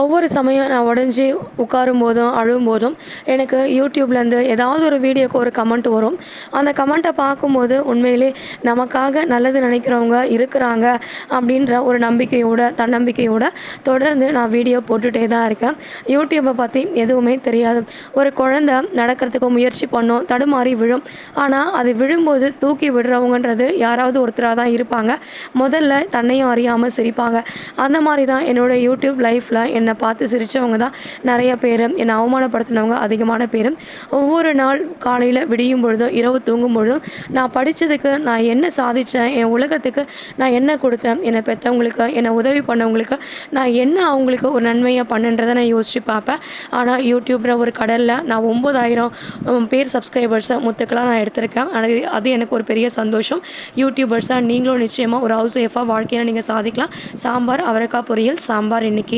ஒவ்வொரு சமயம் நான் உடஞ்சி உட்காரும் போதும் அழும் போதும் எனக்கு யூடியூப்லேருந்து ஏதாவது ஒரு வீடியோக்கு ஒரு கமெண்ட் வரும். அந்த கமெண்ட்டை பார்க்கும்போது உண்மையிலே நமக்காக நல்லது நினைக்கிறவங்க இருக்கிறாங்க அப்படின்ற ஒரு நம்பிக்கையோட தன்னம்பிக்கையோட தொடர்ந்து நான் வீடியோ போட்டுகிட்டே தான் இருக்கேன். யூடியூப்பை பற்றி எதுவுமே தெரியாது. ஒரு குழந்தை நடக்கிறதுக்கு முயற்சி பண்ணும் தடுமாறி விழும். ஆனால் அது விழும்போது தூக்கி விடுறவங்கன்றது யாராவது ஒருத்தராக தான் இருப்பாங்க. முதல்ல தன்னையும் அறியாமல் சிரிப்பாங்க. அந்த மாதிரி தான் என்னோடய யூடியூப் லைஃப்பில் என்ன என்னை பார்த்து சிரித்தவங்க தான் நிறைய பேர். என்னை அவமானப்படுத்தினவங்க அதிகமான பேர். ஒவ்வொரு நாள் காலையில் விடியும் பொழுதும் இரவு தூங்கும் பொழுதும் நான் படித்ததுக்கு நான் என்ன சாதித்தேன் என் உலகத்துக்கு நான் என்ன கொடுத்தேன் என்னை பெற்றவங்களுக்கு என்னை உதவி பண்ணவங்களுக்கு நான் என்ன அவங்களுக்கு ஒரு நன்மையாக பண்ணுன்றதை நான் யோசித்து பார்ப்பேன். ஆனால் யூடியூப்பில் ஒரு கடலில் நான் ஒம்பதாயிரம் பேர் சப்ஸ்கிரைபர்ஸை முத்துக்கெலாம் நான் எடுத்திருக்கேன். அது அது எனக்கு ஒரு பெரிய சந்தோஷம். யூடியூபர்ஸாக நீங்களும் நிச்சயமாக ஒரு ஹவுஸ் ஒய்ஃபாக வாழ்க்கையில் நீங்கள் சாதிக்கலாம். சாம்பார் அவரைக்காய் பொரியல் சாம்பார் இன்றைக்கி